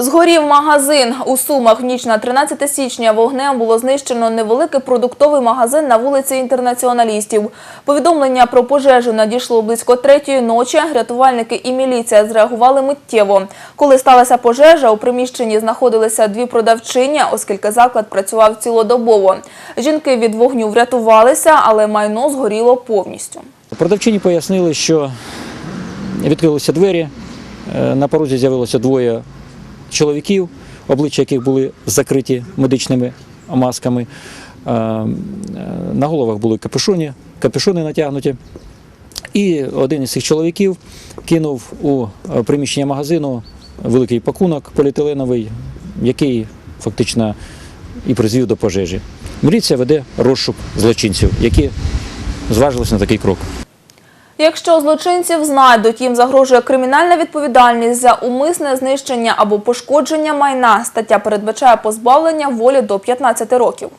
Згорів магазин. У Сумах в ніч на 13 січня вогнем було знищено невеликий продуктовий магазин на вулиці інтернаціоналістів. Повідомлення про пожежу надійшло близько третьої ночі. Рятувальники і міліція зреагували миттєво. Коли сталася пожежа, у приміщенні знаходилися дві продавчині, оскільки заклад працював цілодобово. Жінки від вогню врятувалися, але майно згоріло повністю. Продавчині пояснили, що відкрилися двері, е, на порозі з'явилося двоє чоловіків, обличчя яких були закриті медичними масками. Е, На головах були капюшони, капюшони натягнуті. І один із цих чоловіків кинув у е, приміщення магазину великий пакунок поліетиленовий, який фактично і призвів до пожежі. Міліція веде розшук злочинців, які зважилися на такий крок. Якщо злочинців знайдуть, їм загрожує кримінальна відповідальність за умисне знищення або пошкодження майна. Стаття передбачає позбавлення волі до 15 років.